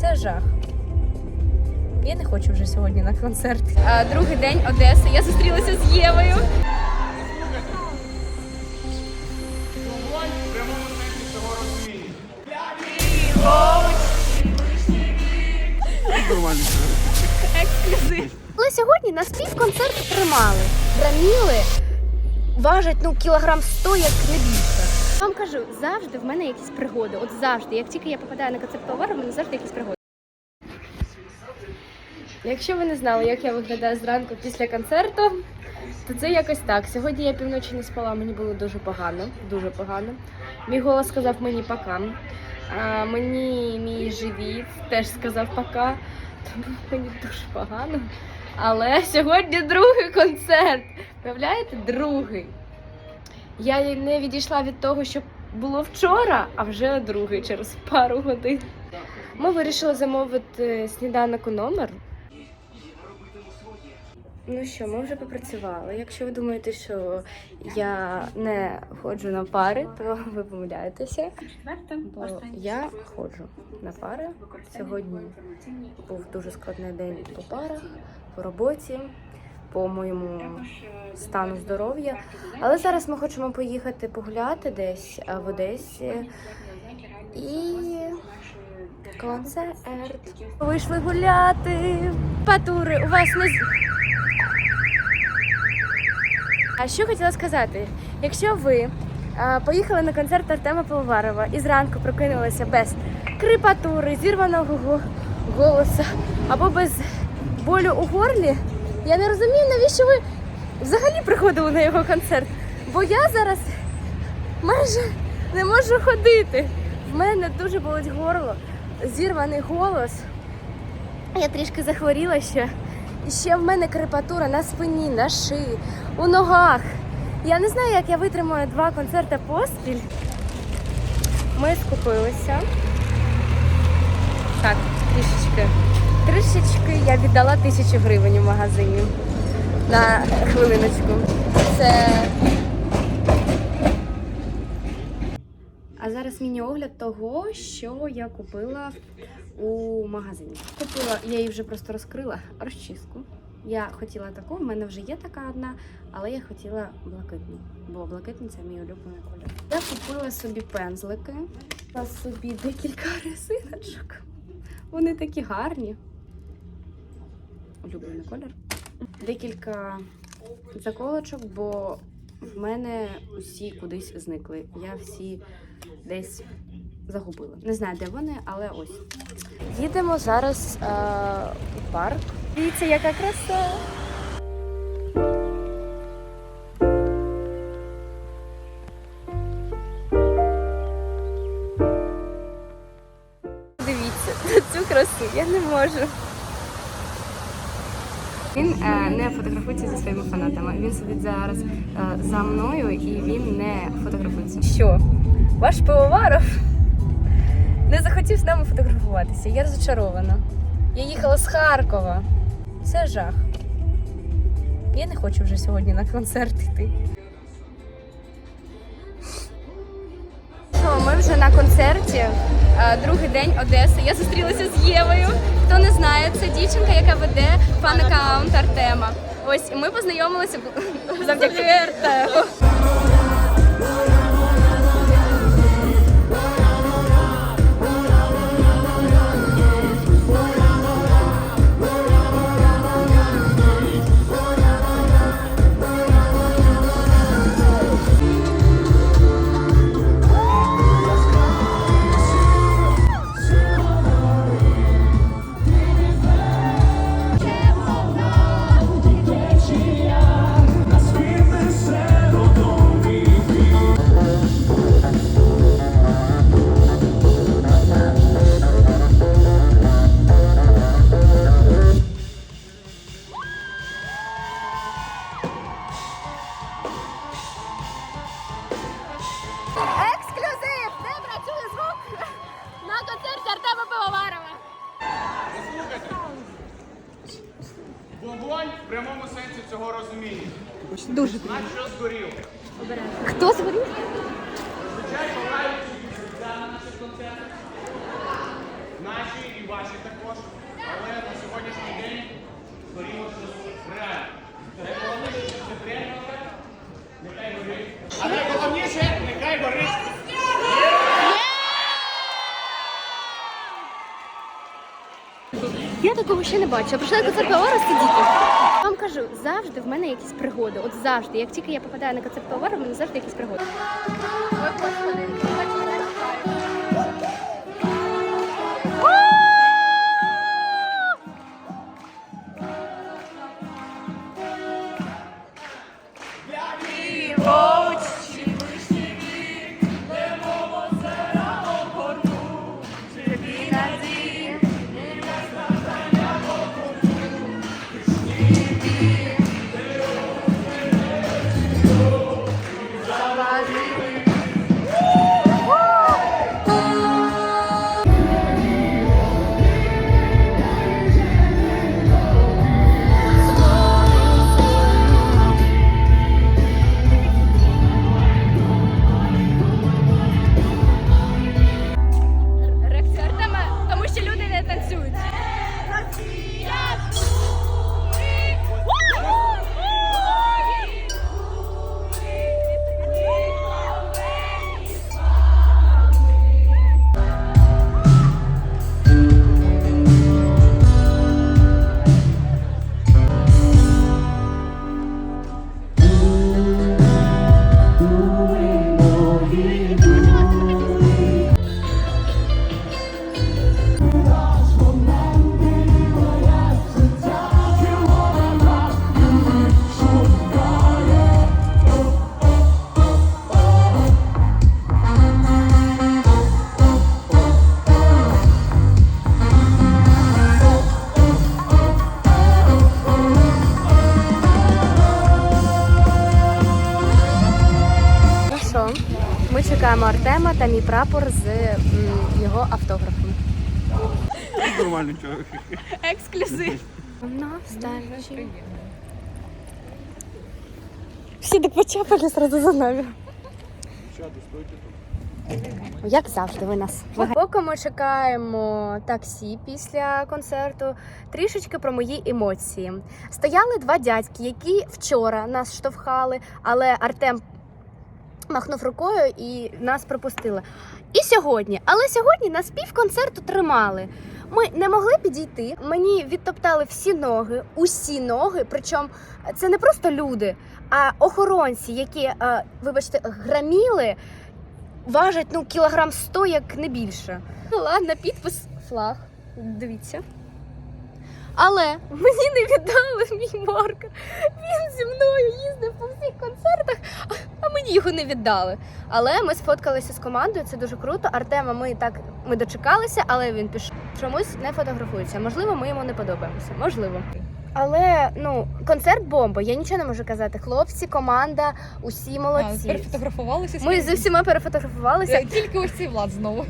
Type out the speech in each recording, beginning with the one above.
Це жах. Я не хочу вже сьогодні на концерт. А, другий день Одеси. Я зустрілася з Євою. Ексклюзив. Але сьогодні нас пів тримали, граміли, важать ну кілограм 100, як не більше. Вам кажу, завжди в мене якісь пригоди. От завжди, як тільки я попадаю на концерт товару, в мене завжди якісь пригоди. Якщо ви не знали, як я виглядаю зранку після концерту, то це якось так. Сьогодні я півночі не спала, мені було дуже погано, дуже погано. Мій голос сказав мені пока. А мені мій живіт теж сказав пока. Тому мені дуже погано. Але сьогодні другий концерт. Уявляєте, другий. Я не відійшла від того, що було вчора, а вже другий через пару годин. Ми вирішили замовити сніданок у номер. Ну що, ми вже попрацювали. Якщо ви думаєте, що я не ходжу на пари, то ви помиляєтеся. Бо я ходжу на пари. Сьогодні був дуже складний день по парах, по роботі, по моєму стану здоров'я. Але зараз ми хочемо поїхати погуляти десь в Одесі. І концерт. Вийшли гуляти. Патури, у вас не а що хотіла сказати? Якщо ви а, поїхали на концерт Артема Пивоварова і зранку прокинулися без крипатури, зірваного го- голоса або без болю у горлі, я не розумію, навіщо ви взагалі приходили на його концерт. Бо я зараз майже не можу ходити. В мене дуже болить горло, зірваний голос. Я трішки захворіла ще. І ще в мене крепатура на спині, на шиї, у ногах. Я не знаю, як я витримаю два концерти поспіль. Ми скупилися. Так, трішечки. Трішечки я віддала тисячу гривень у магазині. На хвилиночку. Це. А зараз міні-огляд того, що я купила у магазині. Купила, я її вже просто розкрила розчіску. Я хотіла таку, в мене вже є така одна, але я хотіла блакитну, бо блакитний це мій улюблений кольор. Я купила собі пензлики, купила собі декілька резиночок. Вони такі гарні. Улюблений колір. Декілька заколочок, бо в мене усі кудись зникли. Я всі десь загубила. Не знаю, де вони, але ось. Їдемо зараз е, у парк. Дивіться, яка краса. Дивіться цю красу, я не можу. Він е, не фотографується зі своїми фанатами. Він сидить зараз е, за мною і він не фотографується. Що? Ваш пивоваров не захотів з нами фотографуватися. Я розчарована. Я їхала з Харкова. Це жах. Я не хочу вже сьогодні на концерт йти. Ми вже на концерті. Е, Другий день Одеси. Я зустрілася з Євою. Хто не знає, це дівчинка, яка веде фан-аккаунт Артема. Ось і ми познайомилися завдяки Артему. Вогонь в прямому сенсі цього розуміння. Дуже Наш що згорів. Хто згорів? Звичайно, палають на наших концертах. Наші і ваші також, але на сьогоднішній день горіло реально. Найголовніше, що це реально так, нехай горить. А найголовніше, нехай горить. Я такого ще не бачила. Прийшла на концерт Пивовара сидіти. Вам кажу, завжди в мене якісь пригоди. От завжди. Як тільки я попадаю на концерт Пивовара, в мене завжди якісь пригоди. Ми Артема та мій прапор з м, його автографом. Нормально, чого. Ексклюзив. Настоящий. Всі так почапали сразу за нами. Як завжди, ви нас. Поки ми чекаємо таксі після концерту, трішечки про мої емоції. Стояли два дядьки, які вчора нас штовхали, але Артем махнув рукою і нас пропустили. І сьогодні, але сьогодні нас пів концерту тримали. Ми не могли підійти. Мені відтоптали всі ноги, усі ноги. Причому це не просто люди, а охоронці, які, е, вибачте, граміли, важать ну кілограм 100, як не більше. Ну ладно, підпис флаг. Дивіться. Але мені не віддали мій маркер. Він зі мною їздив по всіх концертах, а- а мені його не віддали. Але ми сфоткалися з командою, це дуже круто. Артема ми так ми дочекалися, але він пішов. Чомусь не фотографується. Можливо, ми йому не подобаємося. Можливо. Але ну концерт бомба. Я нічого не можу казати. Хлопці, команда, усі А, молодці. перефотографувалися. Ми з усіма перефотографувалися. Е, Тільки ось цей влад знову.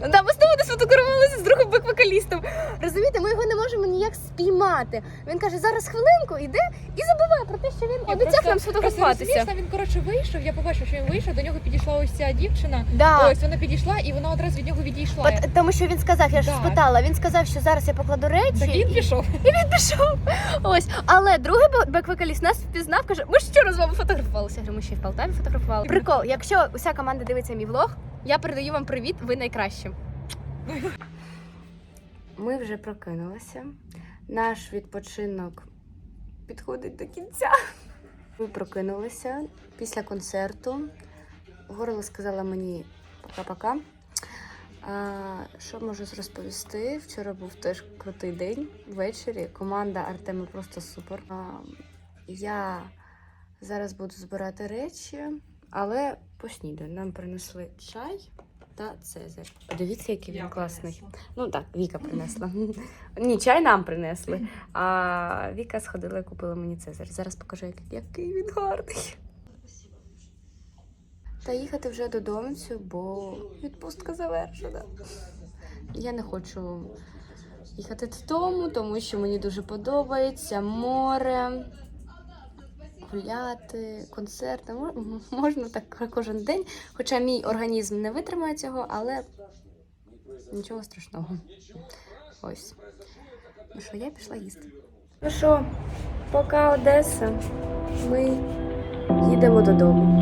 Да, ми знову не сфотографувалися з другим бек-вокалістом. Розумієте, ми його не можемо ніяк спіймати. Він каже, зараз хвилинку йде і забуває про те, що він Ні, обіцяв просто- нам сфотографуватися. він коротше вийшов. Я побачила, що він вийшов. До нього підійшла ось ця дівчина. Да. Ось вона підійшла, і вона одразу від нього відійшла. От, тому що він сказав, я ж Так. спитала. Він сказав, що зараз я покладу речі. Так він і- пішов. І він пішов. Ось, але другий бе- бек-вокаліст нас впізнав, каже, ми ж вчора з вами фотографувалися. Я говорю, ми ще й в Полтаві фотографували. Прикол, якщо уся команда дивиться мій влог, я передаю вам привіт, ви найкращі. Ми вже прокинулися. Наш відпочинок підходить до кінця. Ми прокинулися після концерту. Горло сказала мені пока-пока. Що можу розповісти? Вчора був теж крутий день ввечері. Команда Артема просто супер. А, я зараз буду збирати речі, але поснідаю. Нам принесли чай та цезарь. Подивіться, який він класний. Ну так, Віка принесла. Ні, чай нам принесли. А Віка сходила і купила мені цезарь. Зараз покажу, як- який він гарний. Та їхати вже додому, бо відпустка завершена. Я не хочу їхати додому, тому що мені дуже подобається море, гуляти, концерти. Можна так кожен день. Хоча мій організм не витримає цього, але нічого страшного. Ось. Ну що, я пішла їсти. Ну що, поки Одеса, ми їдемо додому.